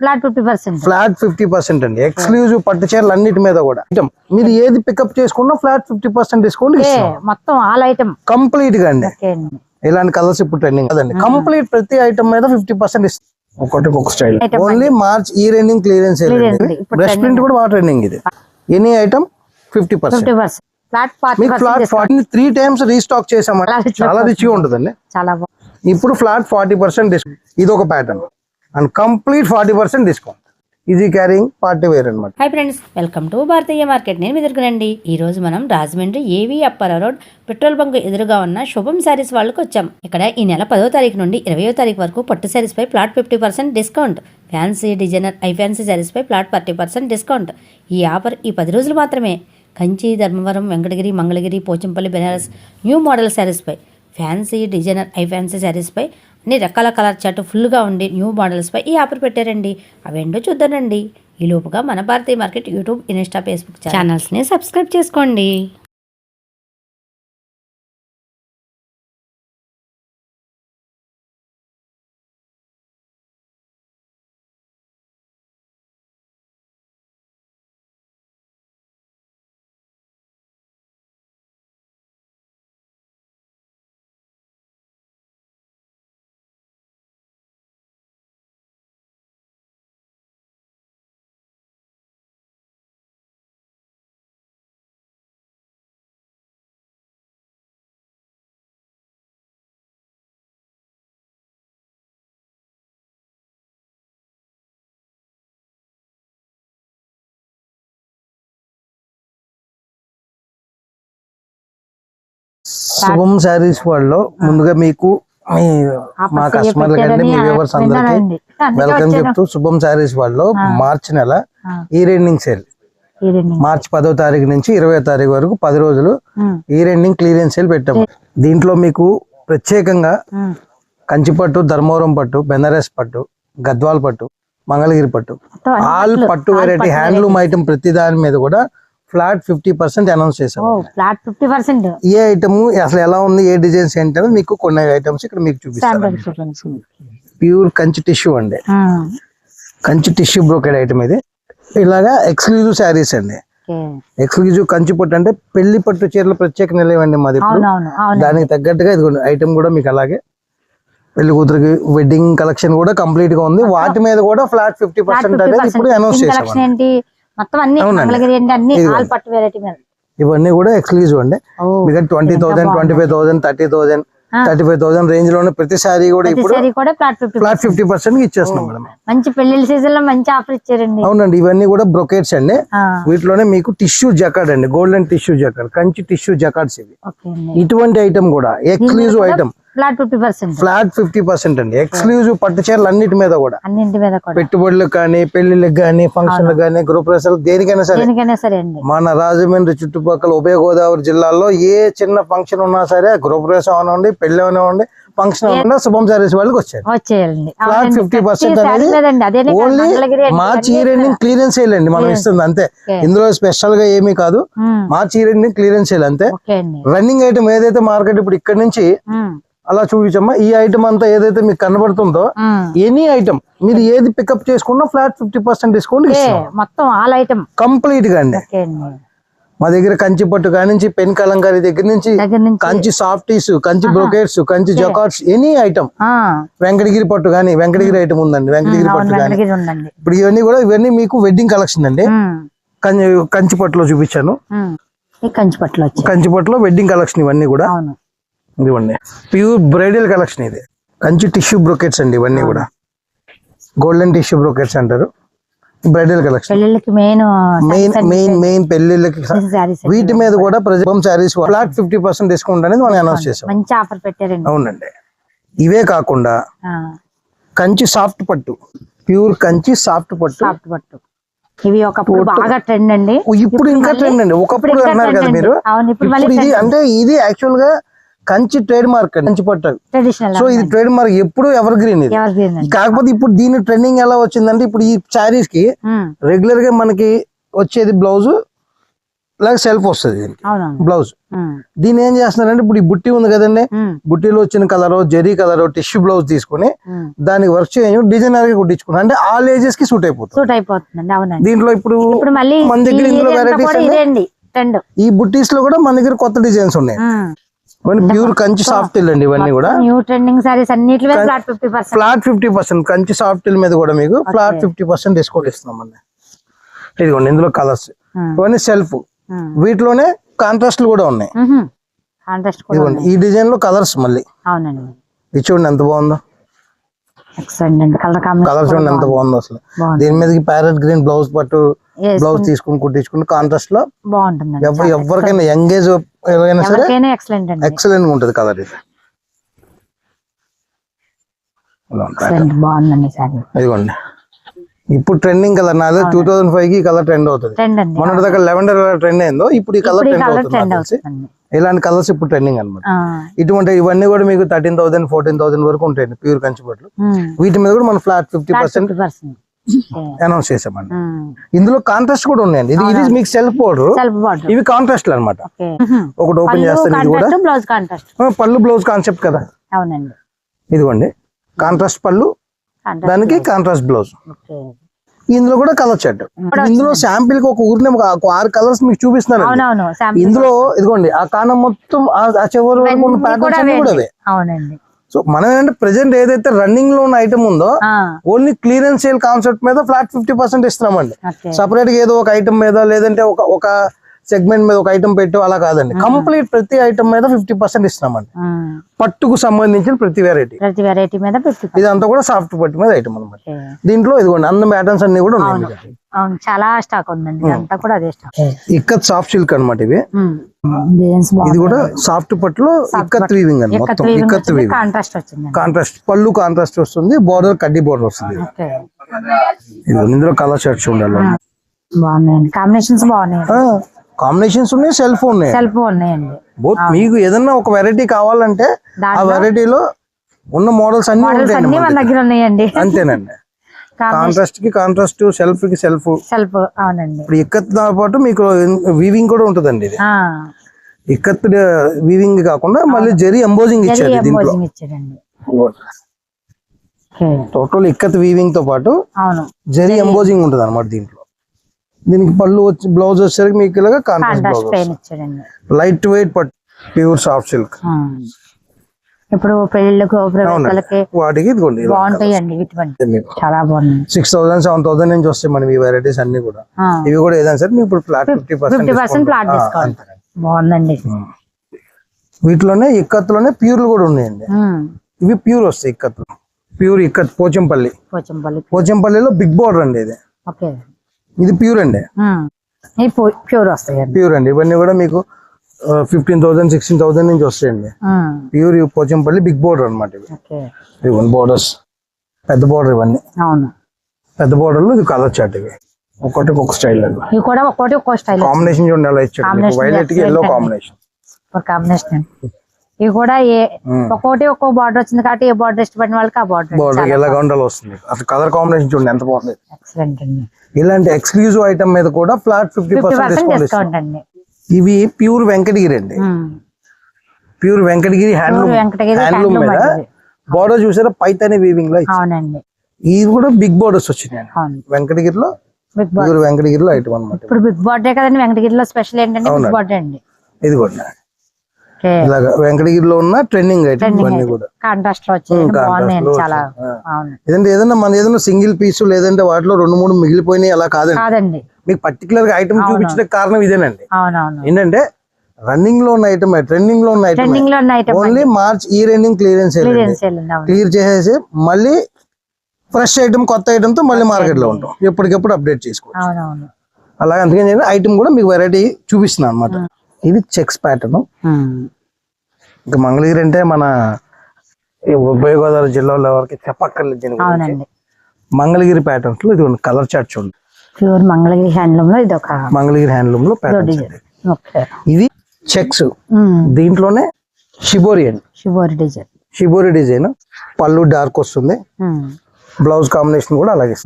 Flat fifty percent flat fifty percent అండి. Exclusive పట్టు చీరలు అన్నిటి మీద కూడా. ఐటమ్ మీరు ఏది పికప్ చేసుకున్నా ఫ్లాట్ ఫిఫ్టీ పర్సెంట్ డిస్కౌంట్ మొత్తం ఆల్ ఐటమ్ కంప్లీట్గా అండి. ఇలాంటి కలర్స్ ఇప్పుడు ట్రెండింగ్ కదండి. కంప్లీట్ ప్రతి ఐటమ్ మీద ఫిఫ్టీ పర్సెంట్ ఇస్తాం ఒకటి ఒక స్టైల్ ఓన్లీ మార్చ్ ఈ రెండింగ్ క్లియరెన్స్ బ్రష్ ప్రింట్ కూడా బాగా ట్రెండింగ్ ఇది. Any item fifty percent flat forty three times restock చేసామండి. చాలా రిచ్గా ఉంటుందండి. చాలా బాగుంది. ఇప్పుడు ఫ్లాట్ ఫార్టీ పర్సెంట్ డిస్కౌంట్ ఇది ఒక pattern and complete forty percent discount. Easy carrying party wear అనమాట hi friends welcome to Bharatiya market. నేను ఎదుర్కొనండి ఈ రోజు మనం రాజమండ్రి ఏవి అప్పార రోడ్ పెట్రోల్ బంక్ ఎదురుగా ఉన్న శుభం శారీస్ వాళ్ళకి వచ్చాం. ఇక్కడ ఈ నెల పదో తారీఖు నుండి ఇరవయో తారీఖు వరకు పట్టు శారీస్ పై flat fifty percent discount. Fancy designer I fancy saris పై ప్లాట్ ఫార్టీ పర్సెంట్ డిస్కౌంట్. ఈ ఆఫర్ ఈ పది రోజులు మాత్రమే. కంచి ధర్మవరం వెంకటగిరి మంగళగిరి పోచంపల్లి బెనారస్ న్యూ మోడల్ శారీస్ పై ఫ్యాన్సీ డిజైనర్ ఐ ఫ్యాన్సీ శారీస్ పై అన్ని రకాల కలర్ చార్ట్ ఫుల్గా ఉండి న్యూ మోడల్స్ పై ఈ ఆఫర్ పెట్టారండి. అవేంటో చూద్దానండి ఈ లోపుగా మన Bharatiya market YouTube Insta Facebook ఛానల్స్ని subscribe చేసుకోండి. శుభం శారీస్ వాళ్ళు ముందుగా మీకు మీ మా కంటే మీ వ్యూవర్స్ అందరికి వెల్కమ్. చెప్తూ శుభం శారీస్ వాళ్ళు మార్చ్ నెల. ఈ రెండింగ్ సేల్. మార్చ్ పదో తారీఖు నుంచి ఇరవై తారీఖు వరకు పది రోజులు ఈ రెండింగ్ క్లియరెన్స్ సేల్ పెట్టాము దీంట్లో మీకు ప్రత్యేకంగా. కంచిపట్టు ధర్మవరం పట్టు బెనారస్ పట్టు గద్వాల్ పట్టు మంగళగిరి పట్టు. ఆల్ పట్టు వెరైటీ హ్యాండ్లూమ్ ఐటమ్ ప్రతి దాని మీద కూడా ఫ్లాట్ ఫిఫ్టీ పర్సెంట్ అనౌన్స్ చేసాం ఫ్లాట్ ఫిఫ్టీ పర్సెంట్. ఏ ఐటమ్ అసలు ఎలా ఉంది ఏ డిజైన్స్ ఏంటనేది మీకు కొన్ని ఐటమ్స్ ఇక్కడ మీకు చూపిస్తాను ప్యూర్ కంచి టిష్యూ అండి. కంచి టిష్యూ బ్రోకెడ్ ఐటమ్ ఇది. ఇలాగా ఎక్స్క్లూజివ్ శారీస్ అండి. ఎక్స్క్లూజివ్ కంచి పట్టు అంటే పెళ్ళి పట్టు చీరల ప్రత్యేక నిలయం అండి మాది దానికి తగ్గట్టుగా ఇది ఐటమ్ కూడా మీకు అలాగే. పెళ్ళి కూతురికి వెడ్డింగ్ కలెక్షన్ కూడా కంప్లీట్గా ఉంది వాటి మీద కూడా ఫ్లాట్ ఫిఫ్టీ పర్సెంట్ అనేది ఇప్పుడు అనౌన్స్ చేసాం ఏంటి? మొత్తం అన్ని. మంగళగిరి ఏంటి అన్ని. ఆల్ పట్టు వెరైటీ మీద. ఇవన్నీ కూడా ఎక్స్క్లూజివ్ అండి. మీకు twenty thousand twenty five thousand thirty thousand. Thirty five thousand రేంజ్లోనే ప్రతి సారీ కూడా ఇప్పుడు ప్రతిసారి కూడా ఫ్లాట్ ఫిఫ్టీ పర్సెంట్ ఇచ్చేస్తున్నాం మేడం. మంచి పెళ్ళిళ్ళ సీజన్లో మంచి ఆఫర్ ఇచ్చారండి. అవునండి ఇవన్నీ కూడా బ్రొకేట్స్ అండి. వీటిలోనే మీకు టిష్యూ జకాడ్ అండి golden tissue jacquard Kanchi tissue jacquards ఇవి. అండి. ఇటువంటి ఐటమ్ కూడా exclusive item flat fifty percent flat fifty percent అండి. ఎక్స్క్లూజివ్ పట్టు చీరలు అన్నిటి మీద కూడా. అన్నింటి మీద కూడా. పెట్టుబడులకు కానీ పెళ్ళిళ్ళకి కానీ ఫంక్షన్లకు కానీ గృహప్రవేశాలు దేనికైనా సరే. దేనికైనా సరే అండి. మన రాజమండ్రి చుట్టుపక్కల ఉభయ గోదావరి జిల్లాలో ఏ చిన్న ఫంక్షన్ ఉన్నా సరే గృహప్రవేశం అవనివ్వండి పెళ్ళి అవనివ్వండి ఫంక్షన్ అవకుండా శుభం సారీస్ వాళ్ళకి వచ్చారు ఫ్లాట్. ఫిఫ్టీ పర్సెంట్ అనేది ఓన్లీ మార్చ్ అన్ని రెండింగ్ క్లియరెన్స్ చేయాలండి. మనం ఇస్తుంది అంతే. ఇందులో స్పెషల్గా ఏమీ కాదు. మార్చ్ ఈ రెండింగ్ క్లియరెన్స్ చేయాలి అంతే. రన్నింగ్ ఐటమ్ ఏదైతే మార్కెట్ ఇప్పుడు ఇక్కడ నుంచి అలా చూపించమ్మా. ఈ ఐటమ్ అంతా ఏదైతే మీకు కనబడుతుందో. ఎనీ ఐటమ్ మీరు ఏది పికప్ చేసుకున్నా ఫ్లాట్ ఫిఫ్టీ పర్సెంట్ డిస్కౌంట్ మొత్తం ఆల్ ఐటమ్ కంప్లీట్గా అండి. మా దగ్గర కంచి పట్టు కానించి పెన్ కలంకారీ దగ్గర నుంచి Kanchi softies Kanchi brocades Kanchi jacquards any item Venkatagiri పట్టు కానీ వెంకటగిరి ఐటమ్ ఉందండి. వెంకటగిరి పట్టు కానీ. ఇప్పుడు ఇవన్నీ కూడా ఇవన్నీ మీకు వెడ్డింగ్ కలెక్షన్ అండి. కంచి పట్టులో చూపించాను. కంచి పట్టులు కంచి పట్టులో వెడ్డింగ్ కలెక్షన్ ఇవన్నీ కూడా. ఇదివ్వండి ప్యూర్ బ్రైడల్ కలెక్షన్ ఇది. కంచి టిష్యూ బ్రోకెట్స్ అండి ఇవన్నీ కూడా. గోల్డెన్ టిష్యూ బ్రోకెట్స్ అంటారు. Bridal collection main main main పెళ్ళిళ్ళకి వీటి మీద కూడా ప్రజం saris flat fifty percent discount అనేది మనం అనౌన్స్ చేసాం. మంచి ఆఫర్ పెట్టారండి. అవునండి. ఇవే కాకుండా కంచి సాఫ్ట్ పట్టు. ప్యూర్ కంచి సాఫ్ట్ పట్టు. సాఫ్ట్ పట్టు. ఇవి ఒకప్పుడు బాగా ట్రెండ్ అండి. ఇప్పుడు ఇంకా ట్రెండ్ అండి. ఒకప్పుడు అన్నారు కదా మీరు. ఇప్పుడు ఇది అంటే ఇది యాక్చువల్గా కంచి ట్రేడ్ మార్క్ కంచి పట్టు. ట్రెడిషనల్ సో ఇది ట్రేడ్ మార్క్ ఎప్పుడు ఎవర్ గ్రీన్ ఇది కాకపోతే ఇప్పుడు దీని ట్రెండింగ్ ఎలా వచ్చిందంటే ఇప్పుడు ఈ శారీస్కి రెగ్యులర్గా మనకి వచ్చేది బ్లౌజ్ లాగా సెల్ఫ్ వస్తుంది బ్లౌజ్ దీన్ని ఏం చేస్తున్నారంటే ఇప్పుడు ఈ బుట్టి ఉంది కదండి. ఉమ్, బుట్టిలో వచ్చిన colour zari colour tissue blouse తీసుకొని. దానికి వర్క్ చేయండి డిజైనర్గా కుట్టించుకున్నాం. అంటే ఆల్ ఏజెస్కి సూట్ అయిపోతుంది. సూట్ అయిపోతుందండి. అవునండి. దీంట్లో ఇప్పుడు మన దగ్గర ఇందులో ట్రెండ్ ఈ బుట్టీస్లో కూడా మన దగ్గర కొత్త డిజైన్స్ ఉన్నాయి. ఇవన్నీ ప్యూర్ కంచి సాఫ్ట్ అండి ఇవన్నీ కూడా. న్యూ ట్రెండింగ్ సారీస్ అన్నిటి మీద flat fifty percent flat fifty percent Kanchi soft మీద కూడా మీకు ఫ్లాట్ ఫిఫ్టీ పర్సెంట్ డిస్కౌంట్ ఇస్తున్నాం అండి. ఇదిగోండి ఇందులో కలర్స్ ఇవన్నీ సెల్ఫ్ వీటిలోనే కాంట్రాస్ట్లు కూడా ఉన్నాయి. కాంట్రాస్ట్ ఇదిగోండి ఈ డిజైన్లో కలర్స్ మళ్ళీ. అవునండి. ఇది చూడండి ఎంత బాగుందో. కలర్ చూడండి ఎంత బాగుందో. అసలు. దీని మీదకి ప్యారెట్ గ్రీన్ బ్లౌజ్ పట్టు బ్లౌజ్ తీసుకుని కుట్టించుకుని కాంట్రాస్ట్లో బాగుంటుందండి. ఎవ- ఎవరికైనా యంగేజ్ ఎవరైనా సరే ఎక్సలెంట్ అండి. ఎక్సలెంట్ ఉంటుంది కలర్ ఇది. బాగుందండి సారీ ఇదిగోండి. ఇప్పుడు ట్రెండింగ్ కలర్ నాదే టూ థౌసండ్ ఫైవ్కి కలర్ ట్రెండ్ అవుతుంది. మొన్నటి దాకా లెవెండర్ ట్రెండ్ అయిందో ఇప్పుడు ఈ కలర్ ట్రెండ్ అవుతుంది ఇలాంటి కలర్స్ ఇప్పుడు ట్రెండింగ్ అన్నమాట. ఆ, ఇటువంటి ఇవన్నీ కూడా మీకు థర్టీన్ థౌసండ్ ఫోర్టీన్ థౌసండ్ వరకు ఉంటాయండి ప్యూర్ ఉమ్, వీటి మీద కూడా మనం ఫ్లాట్ ఫిఫ్టీ పర్సెంట్ 50%. అనౌన్స్ చేసామండి ఇందులో కాంట్రాస్ట్ కూడా ఉన్నాయండి. ఇది ఇది మీకు సెల్ఫ్ పౌడర్ ఇవి కాంట్రాస్ట్ అన్నమాట. ఓకే. ఒకటి ఓపెన్ చేస్తాను ఇది కూడా. పళ్ళు బ్లౌజ్ కాన్సెప్ట్ కదా. అవునండి. ఇదిగోండి. కాంట్రాస్ట్ పళ్ళు దానికి కాంట్రాస్ట్ బ్లౌజ్ ఇందులో కూడా కలర్ చార్ట్ ఇందులో శాంపిల్కి ఒక ఊరినే ఒక ఆరు కలర్స్ మీకు చూపిస్తున్నాను ఇందులో ఇదిగోండి ఆ కానం మొత్తం ఆ- చివరి వరకు ఉన్న ప్యాటర్న్స్ కూడా అవే. అవునండి. సో మనం ఏంటంటే ప్రెసెంట్ ఏదైతే రన్నింగ్లో ఉన్న ఐటమ్ ఉందో ఓన్లీ క్లియరెన్స్ సేల్ కాన్సెప్ట్ మీద ఫ్లాట్ ఫిఫ్టీ పర్సెంట్ ఇస్తున్నామండి. సపరేట్గా ఏదో ఒక ఐటమ్ మీద లేదంటే ఒక ఒక సెగ్మెంట్ మీద ఒక ఐటమ్ పెట్టు అలా కాదండి. కంప్లీట్ ప్రతి ఐటమ్ మీద ఫిఫ్టీ పర్సెంట్ ఇస్తున్నామండి. పట్టుకు సంబంధించిన ప్రతి వెరైటీ ప్రతి వెరైటీ మీద ఇదంతా కూడా సాఫ్ట్ పట్టు మీద ఐటమ్ అనమాట దీంట్లో ఇదిగోండి అన్న ప్యాటర్న్స్ అన్ని కూడా ఉన్నాయి. అవును చాలా స్టాక్ ఉందండి. ఇదంతా కూడా అదే స్టాక్ ఇక్కత్ సాఫ్ట్ సిల్క్ అన్నమాట ఇవి. ఇది కూడా సాఫ్ట్ పట్టులో ఇక్కత్ వీవింగ్ అని మొత్తం ఇక్కత్ వీవింగ్ కాంట్రాస్ట్ వచ్చిందండి. కాంట్రాస్ట్ పళ్ళు కాంట్రాస్ట్ వస్తుంది బార్డర్ కడ్డీ బార్డర్ వస్తుంది. ఓకే. ఇది ఇందులో కలర్ షర్ట్స్ ఉండాలి బాగున్నాయండి. కాంబినేషన్స్ బాగున్నాయండి. కాంబినేషన్స్ ఉన్నాయి సెల్ఫ్ ఉన్నాయి. సెల్ఫ్ ఉన్నాయండి. బోత్ మీకు ఏదన్నా ఒక వెరైటీ కావాలంటే ఆ వెరైటీలో ఉన్న మోడల్స్ అన్ని మన. దగ్గర ఉన్నాయండి. అంతేనండి. కాంట్రాస్ట్కి కాంట్రాస్ట్ సెల్ఫ్కి సెల్ఫ్. సెల్ఫ్ అవునండి. ఇప్పుడు ఇక్కత్తో పాటు మీకు వీవింగ్ కూడా ఉంటుందండి ఇది. ఇక్కత్ వీవింగ్ కాకుండా మళ్ళీ జెరీ ఎంబోజింగ్ ఇచ్చారు దీంట్లో. టోటల్ ఇక్కత్ వీవింగ్తో పాటు అవును. జరీ ఎంబోజింగ్ ఉంటుంది అనమాట దీంట్లో. దీనికి పళ్ళు వచ్చి బ్లౌజ్ వచ్చేసరికి మీకు ఇలాగా కాంట్రాస్ట్ బ్లౌజ్ లైట్ వెయిట్ పట్టు ప్యూర్ సాఫ్ట్ సిల్క్. ఇప్పుడు పెళ్ళిళ్ళకు వాటికి ఇదిగోండి ఇలా బాగుంటాయండి ఇటువంటి. మీకు చాలా బాగున్నాయి. సిక్స్ థౌసండ్ సెవెన్ థౌసండ్ నుంచి వస్తాయి మనం ఈ వెరైటీస్ అన్ని కూడా. ఇవి కూడా ఏదైనా సరే మీకు ఇప్పుడు flat fifty fifty percent discount బాగుందండి. వీటిలోనే ఇక్కత్లోనే ప్యూర్లు కూడా ఉన్నాయండి. ఉమ్, ఇవి ప్యూర్ వస్తాయి ఇక్కత్లు ప్యూర్ ఇక్కత్ పోచంపల్లి. పోచంపల్లి. పోచంపల్లిలో బిగ్ బార్డర్ అండి ఇది. ఓకే. ఇది ప్యూర్ అండి. ఉమ్, ఇవి ప్యూర్ వస్తాయండి. ప్యూర్ అండి. ఇవన్నీ కూడా మీకు ఫిఫ్టీన్ థౌసండ్ సిక్స్టీన్ థౌసండ్ నుంచి వస్తాయండి. ప్యూర్ పోచంపల్లి బిగ్ బార్డర్ అనమాట ఇవి. ఇవన్నీ బోర్డర్స్ పెద్ద బార్డర్ ఇవన్నీ. పెద్ద బార్డర్లు ఇది కలర్ చాట్ ఇవి. ఒక్కొక్కటి ఒక్కొక్క స్టైల్ ఇవి కూడా ఒక్కోటి ఒక్కో స్టైల్ కాంబినేషన్ చూడండి ఎలా ఇచ్చాడు. వైలెట్కి ఎల్లో. కాంబినేషన్ ఒక కాంబినేషన్ ఇవి కూడా ఏ ఒక్కోటి ఒక్కో బార్డర్ వచ్చింది కాబట్టి ఏ బార్డర్ ఇష్టపడిన వాళ్ళకి ఆ బార్డర్ బార్డర్ ఎలా ఉండాలి వస్తుంది? అసలు కలర్ కాంబినేషన్ చూడండి ఎంత బాగుంది. ఎక్సలెంట్ అండి. ఇలాంటి ఎక్స్క్లూజివ్ ఐటమ్ మీద కూడా ఫ్లాట్ ఫిఫ్టీ పర్సెంట్ డిస్కౌంట్ అండి. ఇవి ప్యూర్ వెంకటగిరి అండి. Pure Venkatagiri handloom. హ్యాండ్లూమ్ మీద ఇది. బార్డర్ చూసారా? పైతాని వీవింగ్లో అవునండి. ఇవి కూడా బిగ్ బార్డర్స్ వచ్చినాయి వెంకటగిరిలో ప్యూర్ వెంకటగిరిలో ఐటమ్ అనమాట ఇప్పుడు బిగ్ బార్డర్ కదండి వెంకటగిరిలో స్పెషల్ ఏంటంటే బిగ్ అండి. ఇది కూడా ఇలాగా వెంకటగిరిలో ఉన్న ట్రెండింగ్ ఐటమ్ కూడా. కాంట్రాస్ట్లో చాలా. ఏదంటే ఏదైనా మన ఏదైనా సింగిల్ పీస్ లేదంటే వాటిలో రెండు మూడు మిగిలిపోయినాయి అలా కాదండి. కాదండి. మీకు పర్టికులర్గా ఐటమ్ చూపించడానికి కారణం ఇదేనండి. ఏంటంటే రన్నింగ్లో ఉన్న ఐటమ్ ట్రెండింగ్లో ఉన్న ఐటమ్ ట్రెండింగ్లో ఉన్న ఐటమ్ ఓన్లీ మార్చ్ ఈ రెండింగ్ క్లియరెన్స్ క్లియర్ చేసేసి మళ్ళీ ఫ్రెష్ ఐటమ్ కొత్త ఐటమ్తో మళ్ళీ మార్కెట్లో ఉంటాం. ఎప్పటికెప్పుడు అప్డేట్ చేసుకోవచ్చు. అలాగే అందుకని ఐటమ్ కూడా మీకు వెరైటీ చూపిస్తున్నాను అనమాట ఇది చెక్స్ ప్యాటర్న్. ఇంకా మంగళగిరి అంటే మన ఉభయ గోదావరి జిల్లాలో ఎవరికి చెప్పక్కర్లేదు మంగళగిరి ప్యాటర్న్స్లో ఇది కలర్ చార్ట్ చూడండి. ప్యూర్ మంగళగిరి హ్యాండ్లూమ్లో ఇది ఒక మంగళగిరి హ్యాండ్లూమ్లో ఇది చెక్స్. దీంట్లోనే షిబోరి అండి షిబోరి డిజైన్. Shibori design. పళ్ళు డార్క్ వస్తుంది. బ్లౌజ్ కాంబినేషన్ కూడా అలాగే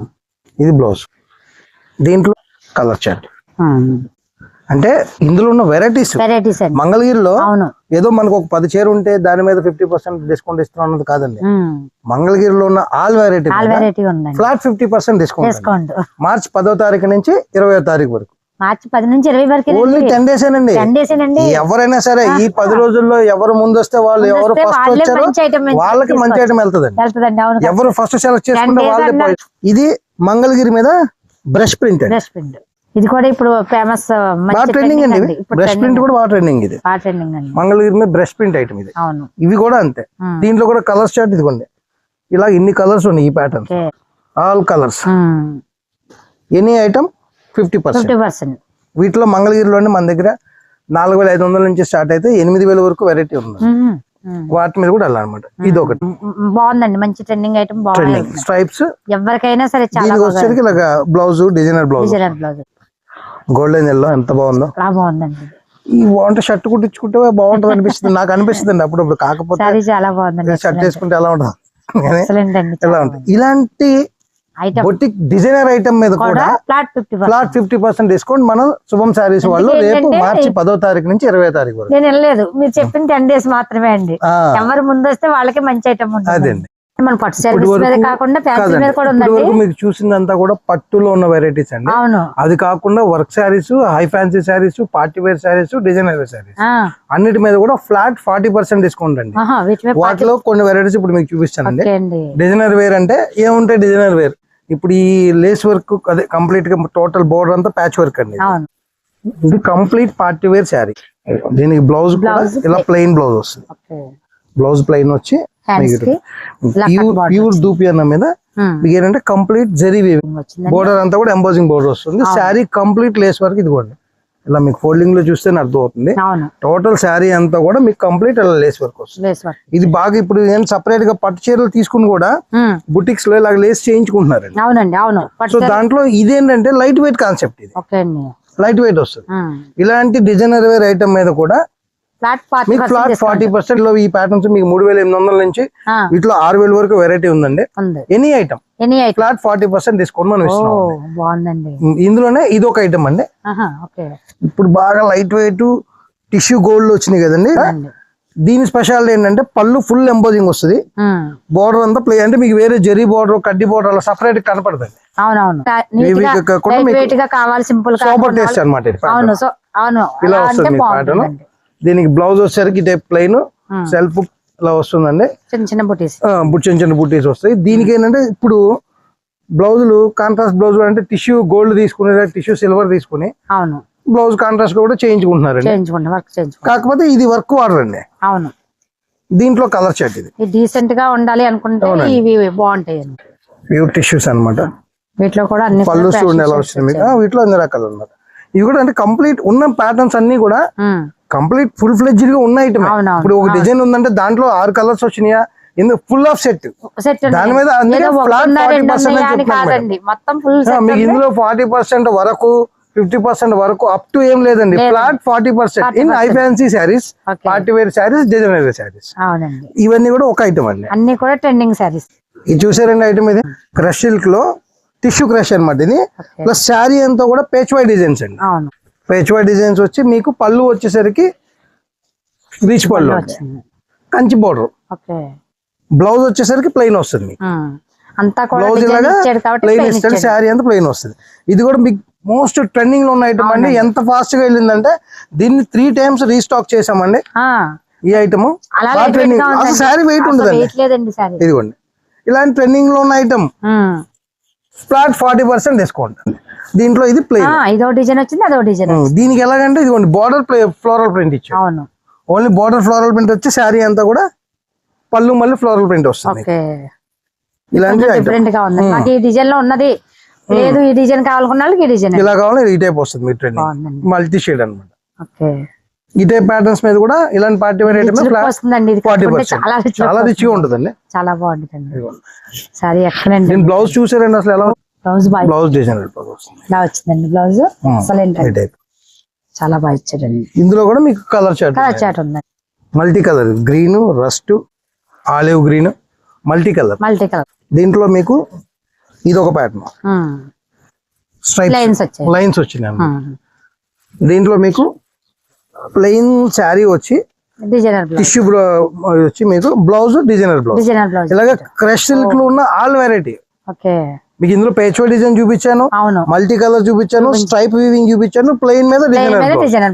ఇది బ్లౌజ్. దీంట్లో కలర్ చార్ట్. అంటే ఇందులో ఉన్న వెరైటీస్ వెరైటీస్ అండి. మంగళగిరిలో ఏదో మనకు ఒక పది చీర ఉంటే దాని మీద ఫిఫ్టీ పర్సెంట్ డిస్కౌంట్ ఇస్తున్నాం అన్నది కాదండి. మంగళగిరిలో ఉన్న all variety flat fifty percent discount March పదో తారీఖు నుంచి ఇరవై తారీఖు వరకు. మార్చి పది నుంచి ఇరవై వరకు ఓన్లీ టెన్ డేస్ ఏనండి. టెన్ డేస్ అండి ఎవరైనా సరే ఈ పది రోజుల్లో ఎవరు ముందు వస్తే వాళ్ళు ఎవరు ఫస్ట్ వచ్చారో వాళ్ళకి మంచి ఐటమ్ అవును. ఎవరు ఫస్ట్ సెలెక్ట్ చేసుకుంటే వాళ్ళే ఇది మంగళగిరి మీద బ్రష్ ప్రింట్ అండి. బ్రష్ ప్రింట్ ఇది కూడా ఇప్పుడు ఫేమస్ బాగా ట్రెండింగ్ అండి బ్రష్ ప్రింట్ కూడా బాగా ట్రెండింగ్ ఇది. బాగా ట్రెండింగ్ అండి. మంగళగిరి మీద బ్రష్ ప్రింట్ ఐటమ్ ఇది. అవును. ఇవి కూడా అంతే. దీంట్లో కూడా కలర్స్ చార్ట్ ఇదిగోండి. ఇలా ఇన్ని కలర్స్ ఉన్నాయి ఈ pattern all colours any item fifty percent వీటిలో మంగళగిరిలోనే మన దగ్గర నాలుగు వేల ఐదు వందల నుంచి స్టార్ట్ అయితే ఎనిమిది వేల వరకు వెరైటీ ఉంది వాటి మీద కూడా వెళ్ళాలన్నమాట. ఇది ఒకటి బాగుందండి. మంచి ట్రెండింగ్ ఐటమ్ బాగుంది స్ట్రైప్స్ ఎవరికైనా సరే చాలా దీనికి వచ్చేసరికి ఇలాగ blouse designer blouse designer blouse golden yellow ఎంత బాగుందో? చాలా బాగుందండి. ఈ బాగుంటే షర్ట్ కుట్టించుకుంటే బాగుంటుంది అనిపిస్తుంది. నాకు అనిపిస్తుంది అండి అప్పుడప్పుడు కాకపోతే సారీ చాలా బాగుందండి. షర్ట్ వేసుకుంటే ఎలా ఎలా ఉంటుంది? ఇలాంటి బొటిక్ డిజైనర్ ఐటమ్ మీద కూడా ఫ్లాట్ ఫిఫ్టీ పర్సెంట్ డిస్కౌంట్ మనం శుభం శారీస్ వాళ్ళు రేపు మార్చి పదో తారీఖు నుంచి ఇరవై తారీఖు వరకు. నేను వెళ్ళలేదు. మీరు చెప్పిన టెన్ డేస్ మాత్రమే అండి. ఎవరు ముందు వస్తే వాళ్ళకి మంచి ఐటమ్ ఉంటుంది. అదండి మన పట్టు మీద వరకు కాకుండా ఫ్యాన్సీ మీద కూడా ఉందండి. మీకు చూసిందంతా కూడా పట్టులో ఉన్న వెరైటీస్ అండి. అవును. అది కాకుండా work saris high fancy saris party wear saris designer wear saris. అన్నిటి మీద కూడా ఫ్లాట్ ఫార్టీ పర్సెంట్ డిస్కౌంట్ అండి. వాటిలో కొన్ని వెరైటీస్ ఇప్పుడు మీకు చూపిస్తానండి. డిజైనర్ వేర్ అంటే ఏముంటాయి డిజైనర్ వేర్ ఇప్పుడు ఈ లేస్ వర్క్ అదే కంప్లీట్గా టోటల్ బోర్డర్ అంతా ప్యాచ్ వర్క్ అండి ఇది. Complete party wear sari. దీనికి బ్లౌజ్ ఇలా ప్లెయిన్ బ్లౌజ్ వస్తుంది. బ్లౌజ్ ప్లెయిన్ వచ్చి ప్యూర్ ప్యూర్ దూపి అన్న మీద ఉమ్, మీకు ఏంటంటే కంప్లీట్ జరీ వీవింగ్ బోర్డర్ అంతా కూడా ఎంబోజింగ్ బోర్డర్ వస్తుంది. శారీ కంప్లీట్ లేస్ వర్క్ ఇదిగోండి. ఇలా మీకు ఫోల్డింగ్లో చూస్తే అర్థం అవుతుంది టోటల్ శారీ అంతా కూడా మీకు కంప్లీట్ ఇలా లేస్ వర్క్ వస్తుంది. ఇది బాగా ఇప్పుడు నేను సపరేట్గా పట్టు చీరలు తీసుకుని కూడా బుటిక్స్లో ఇలా లేస్ అవునండి అవును. సో దాంట్లో ఇదేంటంటే లైట్ వెయిట్ కాన్సెప్ట్ ఇది లైట్ వెయిట్ వస్తుంది. ఇలాంటి డిజైనర్ వేర్ ఐటమ్ మీద కూడా ఫ్లాట్ ఫార్టీ మీకు ఫ్లాట్ ఫార్టీ పర్సెంట్లో ఈ ప్యాటర్న్స్ మీకు మూడు వేల ఎనిమిది వందల నుంచి వీటిలో ఆరు వేల వరకు వెరైటీ ఉందండి. ఉంది. Any item any item flat forty percent discount మనం బాగుందండి. ఇందులోనే ఇది ఒక ఐటమ్ అండి. ఇప్పుడు బాగా లైట్ వెయిట్ టిష్యూ గోల్డ్ వచ్చినాయి కదండి. దీని స్పెషాలిటీ ఏంటంటే పళ్ళు ఫుల్ ఎంబోజింగ్ వస్తుంది. బోర్డర్ అంతా ప్లే అంటే మీకు వేరే జరీ బోర్డర్ కడ్డీ బోర్డర్ అలా సపరేట్ కనపడుతుంది అవునవును. సూపర్ టేస్ట్ అనమాట. అవును అవును దీనికి బ్లౌజ్ వచ్చేసరికి ఇదే ప్లెయిన్. సెల్ఫ్ ఇలా వస్తుందండి. చిన్న చిన్న బుటీస్. చిన్న చిన్న బుట్టీస్ వస్తాయి. దీనికి ఏంటంటే ఇప్పుడు బ్లౌజులు కాంట్రాస్ట్ బ్లౌజ్ అంటే టిష్యూ గోల్డ్ తీసుకునే టిష్యూ సిల్వర్ తీసుకుని అవును. బ్లౌజ్ కాంట్రాస్ట్ కూడా చేయించుకుంటున్నారండి. చేయించుకుంటాం వర్క్ చేయించుకుంటాం కాకపోతే ఇది వర్క్ వాడర్ అండి అవును. దీంట్లో కలర్ షర్ట్ ఇది. డీసెంట్గా ఉండాలి అనుకుంటే ఇవి బాగుంటాయి ప్యూర్ టిష్యూస్ అన్నమాట. వీటిలో కూడా అన్ని పళ్ళు చూడండి ఎలా మీకు ఆ, వీటిలో అన్ని రకాలు అన్నమాట. ఇవి కూడా అంటే కంప్లీట్ ఉన్న ప్యాటర్న్స్ అన్ని కూడా కంప్లీట్ ఫుల్ ఫ్లెడ్జ్డ్గా ఉన్న ఐటమ్. ఇప్పుడు ఒక డిజైన్ ఉందంటే దాంట్లో ఆరు కలర్స్ వచ్చినాయా? ఫుల్ ఆఫ్ సెట్ దాని మీద అందుకే ఏదో flat ఒకటిన్నర 40% రెండు అని ఉన్నాయా అని చెప్తున్నాను కాదండి. మొత్తం ఫుల్ మీకు ఇందులో ఫార్టీ పర్సెంట్ వరకు ఫిఫ్టీ పర్సెంట్ వరకు అప్ టు ఏం లేదండి. Flat forty percent in high fancy saris. Party wear saris designer saris ఇవన్నీ కూడా ఒక ఐటమ్ అండి. అన్ని కూడా ట్రెండింగ్ సారీస్ ఇది చూసారండి ఐటమ్ ఇది? క్రష్ సిల్క్లో టిష్యూ క్రష్ అన్నమాట ఇది. ప్లస్ శారీ అంతా కూడా పేచ్ వై డిజైన్స్ అండి. అవును పేచ్ వై డిజైన్స్ వచ్చి మీకు పళ్ళు వచ్చేసరికి రీచ్ పళ్ళు అండి. కంచి బోర్డర్ బ్లౌజ్ వచ్చేసరికి ప్లెయిన్ వస్తుంది బ్లౌజ్ ఇలాగా ప్లెయిన్ ఇస్తాడు. శారీ అంతా ప్లెయిన్ వస్తుంది. ఇది కూడా మీకు మోస్ట్ ట్రెండింగ్లో ఉన్న ఐటమ్ అండి ఎంత ఫాస్ట్గా వెళ్ళిందంటే దీన్ని త్రీ టైమ్స్ రీస్టాక్ చేసామండి ఈ ఐటమ్ ట్రెండింగ్ అసలు. శారీ వెయిట్ ఉండదండి. ఇదిగోండి. ఇలాంటి ట్రెండింగ్లో ఉన్న item flat forty percent discount దీంట్లో ఇది ప్లెయిన్ ఇదో డిజైన్ వచ్చింది అదో డిజైన్ దీనికి ఎలాగంటే ఇదిగోండి బార్డర్ ఫ్లోరల్ ప్రింట్ అవును. ఓన్లీ బార్డర్ ఫ్లోరల్ ప్రింట్ వచ్చి శారీ అంతా కూడా పళ్ళు మళ్ళీ ఫ్లోరల్ ప్రింట్ వస్తుంది ఓకే. ఇలాంటి డిఫరెంట్గా ఉంది. నాకు ఈ డిజైన్లో ఉన్నది. లేదు ఈ డిజైన్ కావాలనుకున్న ఈ డిజైన్ ఇలా కావాలి ఈ టైప్ వస్తుంది మీ మల్టీ షేడ్ అన్నమాట. ఓకే. ఈ టైప్ ప్యాటర్న్స్ మీద కూడా ఇలాంటి పార్టీ వేర్ ఐటమ్ ఫార్టీ చాలా రిచ్ చాలా రిచ్గా ఉంటుందండి. చాలా బాగుంటుందండి. సారీ నేను బ్లౌజ్ చూసారండి అసలు ఎలా బ్లౌజ్ బాగా బ్లౌజ్ డిజైన్ ఇలా వచ్చిందండి బ్లౌజ్ చాలా బాగా ఇచ్చాడండి. ఇందులో కూడా మీకు కలర్ చార్ట్ కలర్ చాట్ ఉందండి. Multi colour green rust olive green multi colour multi colour దీంట్లో మీకు ఇది ఒక ప్యాటర్న్ లైన్స్ వచ్చాయి. లైన్స్ వచ్చినాయి. దీంట్లో మీకు ప్లెయిన్ శారీ వచ్చి టిష్యూ వచ్చి మీకు blouse designer blouse designer blouse ఇలాగ క్రష్ సిల్క్లో ఉన్న ఆల్ వెరైటీ ఓకే. మీకు ఇందులో పేచో డిజైన్ చూపించాను మల్టీ కలర్ చూపించాను స్ట్రైప్ వీవింగ్ చూపించాను ప్లెయిన్ మీద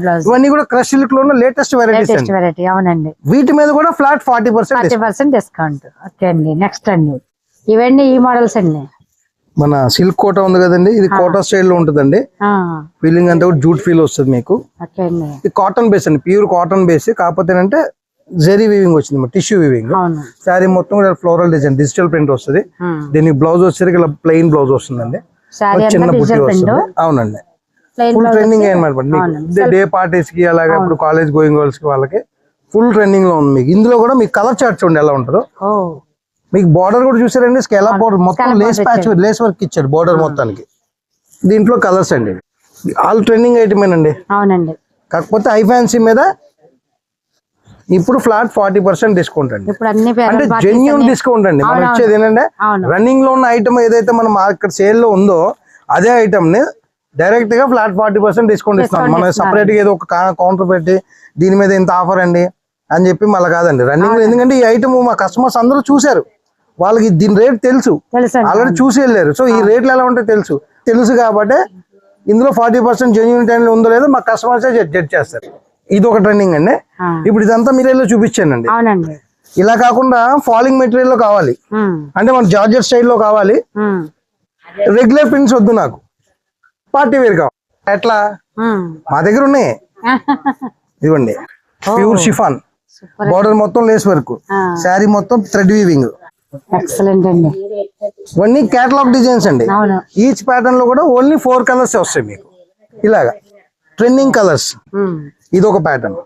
బ్లౌజ్ ఇవన్నీ కూడా క్రష్ సిల్క్లో లేటెస్ట్ వెరైటీ అవునండి. వీటి మీద కూడా flat forty percent discount okay అండి నెక్స్ట్ అండి. ఇవన్నీ ఈ మోడల్స్ అండి. మన సిల్క్ కోట ఉంది కదండి ఇది కోటా స్టైల్లో ఉంటుందండి. ఫీలింగ్ అంతా కూడా జూట్ ఫీల్ వస్తుంది మీకు. కాటన్ బేస్ అండి ప్యూర్ కాటన్ బేస్ కాకపోతే ఏంటంటే జెరీ వీవింగ్ వచ్చింది టిష్యూ వీవింగ్ శారీ మొత్తం కూడా ఫ్లోరల్ డిజైన్ డిజిటల్ ప్రింట్ వస్తుంది. దీనికి బ్లౌజ్ వచ్చేసరికి ఇలా ప్లెయిన్ బ్లౌజ్ వస్తుందండి. చిన్న బుట్టి వస్తుంది. అవునండి. ఫుల్ ట్రెండింగ్ అనమాట. డే పార్టీస్కి అలాగే ఇప్పుడు కాలేజ్ గోయింగ్ గర్ల్స్కి వాళ్ళకి ఫుల్ ట్రెండింగ్లో ఉంది మీకు. ఇందులో కూడా మీకు కలర్ చార్ట్ చూడండి ఎలా ఉంటుందో. మీకు బార్డర్ కూడా చూసారండి? స్కెలా బార్డర్ మొత్తం లేస్ ప్యాచ్ లేస్ వర్క్ ఇచ్చాడు బార్డర్ మొత్తానికి. దీంట్లో కలర్స్ అండి. ఆల్ ట్రెండింగ్ ఐటమ్ అండి అవునండి. కాకపోతే ఐ ఫ్యాన్సీ మీద ఇప్పుడు ఫ్లాట్ ఫార్టీ పర్సెంట్ డిస్కౌంట్ అండి. అంటే జెన్యున్ డిస్కౌంట్ అండి. మనం. ఇచ్చేది ఏంటంటే రన్నింగ్లో ఉన్న ఐటమ్ ఏదైతే మన మార్కెట్ సేల్లో ఉందో అదే ఐటమ్ని డైరెక్ట్గా ఫ్లాట్ ఫార్టీ పర్సెంట్ డిస్కౌంట్ ఇస్తాం Discount మనం. సపరేట్గా ఏదో ఒక కౌంటర్ పెట్టి దీని మీద ఇంత ఆఫర్ అండి అని చెప్పి మళ్ళీ కాదండి. రన్నింగ్లో ఎందుకంటే ఈ ఐటమ్ మా కస్టమర్స్ అందరూ చూశారు. వాళ్ళకి దీని రేట్ తెలుసు. ఆల్రెడీ చూసి వెళ్ళారు. సో ఈ రేట్లు ఎలా ఉంటాయో తెలుసు. తెలుసు కాబట్టి ఇందులో ఫార్టీ పర్సెంట్ జెన్యున్ టైం ఉందో లేదో మా కస్టమర్స్ జడ్జ్ చేస్తారు. ఇది ఒక ట్రెండింగ్ అండి. ఇప్పుడు ఇదంతా మీరు వెళ్ళి చూపించానండి. అవునండి. ఇలా కాకుండా ఫాలింగ్ మెటీరియల్లో కావాలి అంటే మన జార్జెట్ స్టైల్లో కావాలి. ఉమ్, రెగ్యులర్ ప్రింట్స్ వద్దు నాకు. పార్టీ వేర్ కావాలి. ఎట్లా. మా దగ్గర ఉన్నాయి. ఇదిగోండి. Pure chiffon. బార్డర్ మొత్తం లేస్ వర్క్. శారీ మొత్తం థ్రెడ్ వీవింగ్. ఎక్సలెంట్ అండి. ఇవన్నీ కేటలాగ్ డిజైన్స్ అండి. ఈచ్ ప్యాటర్న్లో కూడా ఓన్లీ ఫోర్ కలర్స్ వస్తాయి మీకు. ఇలాగా. Trending colours. ఇది ఒక ప్యాటర్న్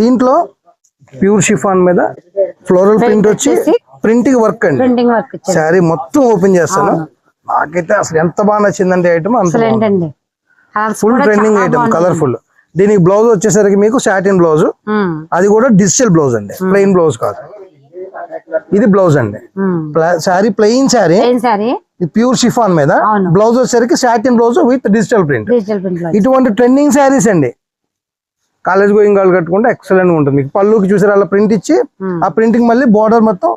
దీంట్లో ప్యూర్ షిఫాన్ మీద ఫ్లోరల్ ప్రింట్ వచ్చి ప్రింటింగ్ వర్క్ అండి. ప్రింటింగ్ వర్క్ ఇచ్చారు. శారీ మొత్తం ఓపెన్ చేస్తాను. నాకైతే అసలు ఎంత బాగా నచ్చిందంటే ఐటమ్ అంత ఫుల్ ట్రెండింగ్ ఐటమ్. కలర్ఫుల్ దీనికి బ్లౌజ్ వచ్చేసరికి మీకు సాటిన్ బ్లౌజ్ అది కూడా డిజిటల్ బ్లౌజ్ అండి. ప్లెయిన్ బ్లౌజ్ కాదు. ఇది బ్లౌజ్ అండి. Sari plain sari pure chiffon మీద. బ్లౌజ్ వచ్చేసరికి satin blouse with digital print ఇటువంటి ట్రెండింగ్ శారీస్ అండి. కాలేజ్ గోయింగ్ వాళ్ళు కట్టుకుంటే ఎక్సలెంట్ ఉంటుంది. మీకు పళ్ళుకి చూసారు అలా ప్రింట్ ఇచ్చి Hmm. ఆ ప్రింటింగ్ మళ్ళీ బార్డర్ మొత్తం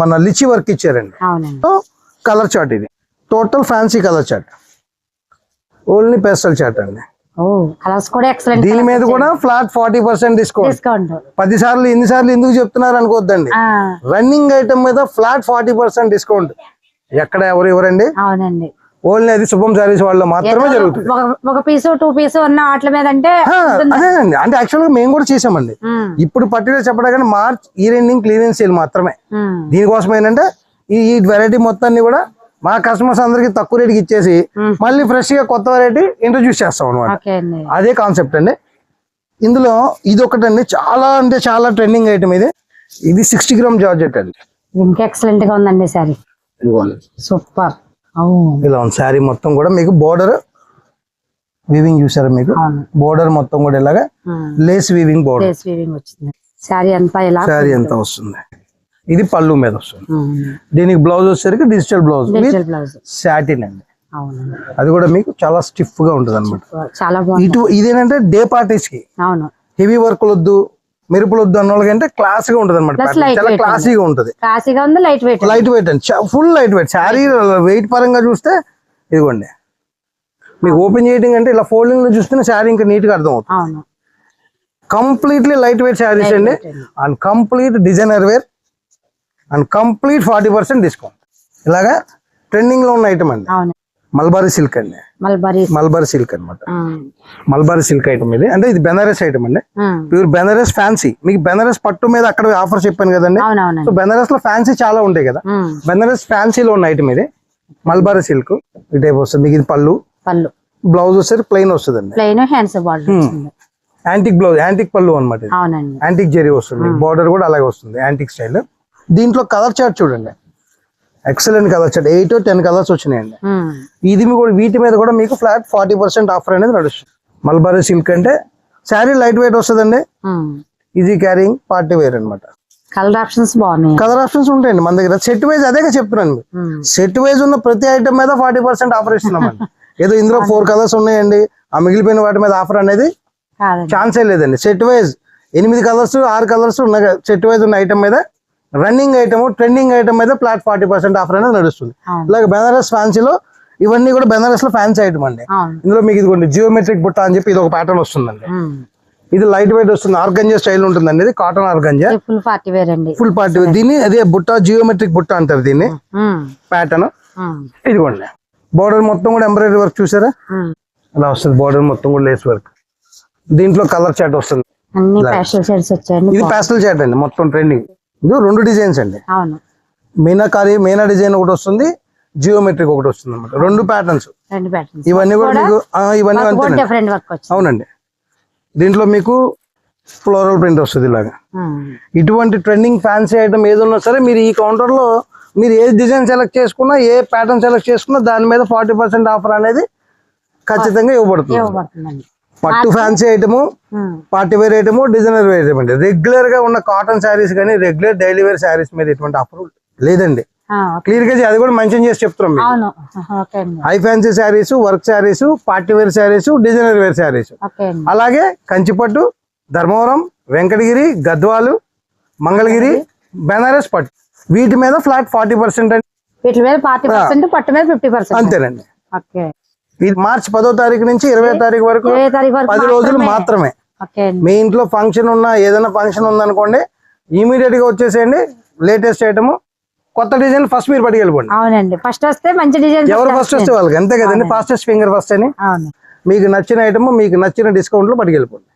మన లిచి వర్క్ ఇచ్చారండి. సో కలర్ చార్ట్ ఇది. Total fancy colour chart only pastel chart అండి. దీని మీద కూడా ఫ్లాట్ ఫార్టీ పర్సెంట్ డిస్కౌంట్ పది సార్లు ఎన్ని సార్లు ఎందుకు చెప్తున్నారు అనుకోవద్దండి. రన్నింగ్ ఐటమ్ మీద ఫ్లాట్ ఫార్టీ పర్సెంట్ డిస్కౌంట్ ఎక్కడ ఎవరు ఎవరండి అవునండి. ఓన్లీ అది శుభం సారీస్ వాళ్ళు మాత్రమే జరుగుతుంది. ఒక పీసు టూ పీసు మీద అంటే ఆ, అదేనండి అంటే యాక్చువల్గా మేము కూడా చేసామండి. ఇప్పుడు పర్టికులర్ చెప్పడానికి మార్చ్ ఈ రెండింగ్ క్లీనింగ్ సేల్ మాత్రమే. దీనికోసం ఏంటంటే ఈ ఈ వెరైటీ మొత్తాన్ని కూడా మా కస్టమర్స్ అందరికి తక్కువ రేటుకి ఇచ్చేసి. మళ్ళీ ఫ్రెష్గా కొత్త వెరైటీ ఇంట్రడ్యూస్ చేస్తాం అనమాట ఓకే అండి. అదే కాన్సెప్ట్ అండి. ఇందులో ఇది ఒకటండి చాలా అంటే చాలా ట్రెండింగ్ ఐటమ్ ఇది. ఇది సిక్స్టీ గ్రామ్ జార్జెట్ అండి. ఇంకా ఎక్సలెంట్గా ఉందండి సారీ సూపర్. ఇలా ఉంది. శారీ మొత్తం కూడా మీకు బోర్డర్ వీవింగ్ చూసారా మీకు? బోర్డర్ మొత్తం కూడా ఇలాగా లేస్ వీవింగ్ బోర్డర్ శారీ అంతా ఇలా శారీ ఎంత వస్తుంది. ఇది పళ్ళు మీద వస్తుంది. దీనికి బ్లౌజ్ వచ్చేసరికి డిజిటల్ బ్లౌజ్ సాటిన్ అండి. అది కూడా మీకు చాలా స్టిఫ్గా ఉంటుంది అనమాట ఇటు ఇదేంటంటే డే పార్టీస్కి. హెవీ వర్క్ వద్దు. మెరుపులు వద్దు అన్న వాళ్ళకంటే క్లాస్గా ఉంటుంది అనమాట చాలా క్లాసీగా ఉంటుంది. ఉంది లైట్ వెయిట్ లైట్ వెయిట్ అండి full light weight sari weight పరంగా చూస్తే ఇదిగోండి. మీకు ఓపెన్ చేయడం అంటే ఇలా ఫోల్డింగ్లో చూస్తేనే శారీ ఇంకా నీట్గా అర్థం అవుతుంది కంప్లీట్లీ లైట్ వెయిట్ శారీస్ అండి. అండి. Complete designer wear and complete forty percent discount ఇలాగా ట్రెండింగ్లో ఉన్న ఐటమ్ అండి. మల్బారీ సిల్క్ అండి. మల్బరీ మల్బారీ సిల్క్ అనమాట మల్బారీ సిల్క్ ఐటమ్ ఇది. అంటే ఇది బెనారస్ ఐటమ్ అండి. Pure Banaras fancy. మీకు బెనారస్ పట్టు మీద అక్కడ ఆఫర్ చెప్పాను కదండి. సో బెనారస్లో ఫ్యాన్సీ చాలా ఉంటాయి కదా. బెనారస్ ఫ్యాన్సీలో ఉన్న ఐటమ్ ఇది. Mulberry silk. ఈ టైప్ వస్తుంది. మీకు ఇది పళ్ళు. పళ్ళు. బ్లౌజ్ వచ్చేసరికి ప్లెయిన్ వస్తుంది అండి plain hands antique blouse antique పళ్ళు అనమాట యాంటిక్ జెరీ వస్తుంది. బార్డర్ కూడా అలాగే వస్తుంది యాంటిక్ స్టైల్. దీంట్లో కలర్ చార్ట్ చూడండి. Excellent colour chart eight ten colours వచ్చినాయండి. ఉమ్, ఇది కూడా వీటి మీద కూడా మీకు ఫ్లాట్ ఫార్టీ పర్సెంట్ ఆఫర్ అనేది నడుస్తుంది. మల్బారీ సిల్క్ అంటే శారీ లైట్ వెయిట్ వస్తుందండి. ఈజీ క్యారింగ్ పార్టీ వేర్ అనమాట కలర్ ఆప్షన్స్ బాగున్నాయి. కలర్ ఆప్షన్స్ ఉంటాయండి మన దగ్గర. సెట్ వైజ్ అదే చెప్తున్నాను సెట్ వైజ్ ఉన్న ప్రతి ఐటమ్ మీద ఫార్టీ పర్సెంట్ ఆఫర్ ఇస్తున్నామండి. ఏదో ఇందులో ఫోర్ కలర్స్ ఉన్నాయండి. ఆ మిగిలిపోయిన వాటి మీద ఆఫర్ అనేది ఛాన్సే లేదండి. సెట్ వైజ్ ఎనిమిది కలర్స్ ఆరు కలర్స్ ఉన్న సెట్ వైజ్ ఉన్న ఐటమ్ మీద రన్నింగ్ ఐటమ్ ట్రెండింగ్ ఐటమ్ మీద ఫ్లాట్ ఫార్టీ పర్సెంట్ ఆఫర్ అనేది నడుస్తుంది. అవును. ఇలాగ బెనారస్ ఫ్యాన్సీలో ఇవన్నీ కూడా బెనారస్లో ఫ్యాన్సీ ఐటమ్ అండి. ఇందులో మీకు ఇదిగోండి జియోమెట్రిక్ బుట్ట అని చెప్పి ఇది ఒక ప్యాటర్న్ వస్తుందండి. ఇది లైట్ వెయిట్ వస్తుంది ఆర్గంజా స్టైల్ ఉంటుందండి ఇది cotton organza. Full party wear అండి. ఫుల్ పార్టీ దీన్ని అదే బుట్ట జియోమెట్రిక్ బుట్ట అంటారు దీన్ని. ప్యాటర్న్. ఇదిగోండి. బోర్డర్ మొత్తం కూడా ఎంబ్రాయిడరీ వర్క్ చూసారా. అలా వస్తుంది బోర్డర్ మొత్తం కూడా లేస్ వర్క్ దీంట్లో కలర్ చాట్ వస్తుంది. ఇది ప్యాస్టల్ చాట్ అండి మొత్తం ట్రెండింగ్ ఇది రెండు డిజైన్స్ అండి. అవును. మీనాకారి మీనా డిజైన్ ఒకటి వస్తుంది జియోమెట్రిక్ ఒకటి వస్తుంది అనమాట రెండు ప్యాటర్న్స్ ఇవన్నీ కూడా మీకు ఇవన్నీ అవునండి. దీంట్లో మీకు ఫ్లోరల్ ప్రింట్ వస్తుంది ఇలాగా. ఇటువంటి ట్రెండింగ్ ఫ్యాన్సీ ఐటమ్ ఏది ఉన్నా సరే మీరు ఈ కౌంటర్లో మీరు ఏ డిజైన్ సెలెక్ట్ చేసుకున్నా ఏ ప్యాటర్న్ సెలెక్ట్ చేసుకున్నా దాని మీద ఫార్టీ పర్సెంట్ ఆఫర్ అనేది ఖచ్చితంగా ఇవ్వబడుతుంది. పట్టు fancy item. Party wear item designer wear item అండి. రెగ్యులర్గా ఉన్న కాటన్ శారీస్ కానీ రెగ్యులర్ డైలీ వేర్ శారీస్ మీద ఎటువంటి ఆఫర్ లేదండి. క్లియర్గా అది కూడా మెన్షన్ చేసి చెప్తున్నాం అండి. High fancy saris work saris party wear saris designer wear saris అండి. అలాగే కంచిపట్టు ధర్మవరం వెంకటగిరి గద్వాలు మంగళగిరి బెనారస్ పట్టు. వీటి మీద ఫ్లాట్ ఫార్టీ పర్సెంట్ వీటి మీద ఫార్టీ పర్సెంట్ పట్టు మీద ఫిఫ్టీ పర్సెంట్ అంతేనండి. ఓకే ఇది మార్చి పదో తారీఖు నుంచి ఇరవై తారీఖు వరకు పది రోజులు మాత్రమే. మీ ఇంట్లో ఫంక్షన్ ఉన్నా ఏదైనా ఫంక్షన్ ఉందనుకోండి ఇమీడియట్గా వచ్చేసేయండి లేటెస్ట్ ఐటమ్. కొత్త డిజైన్ ఫస్ట్ మీరు పట్టుకెళ్ళిపోండి. అవునండి. ఫస్ట్ వస్తే మంచి డిజైన్ ఎవరు ఫస్ట్ వస్తే వాళ్ళకి. అంతే కదండి ఫాస్టెస్ట్ ఫింగర్ ఫస్ట్ అని. మీకు నచ్చిన ఐటమ్ మీకు నచ్చిన డిస్కౌంట్లో పట్టుకెళ్ళిపోండి.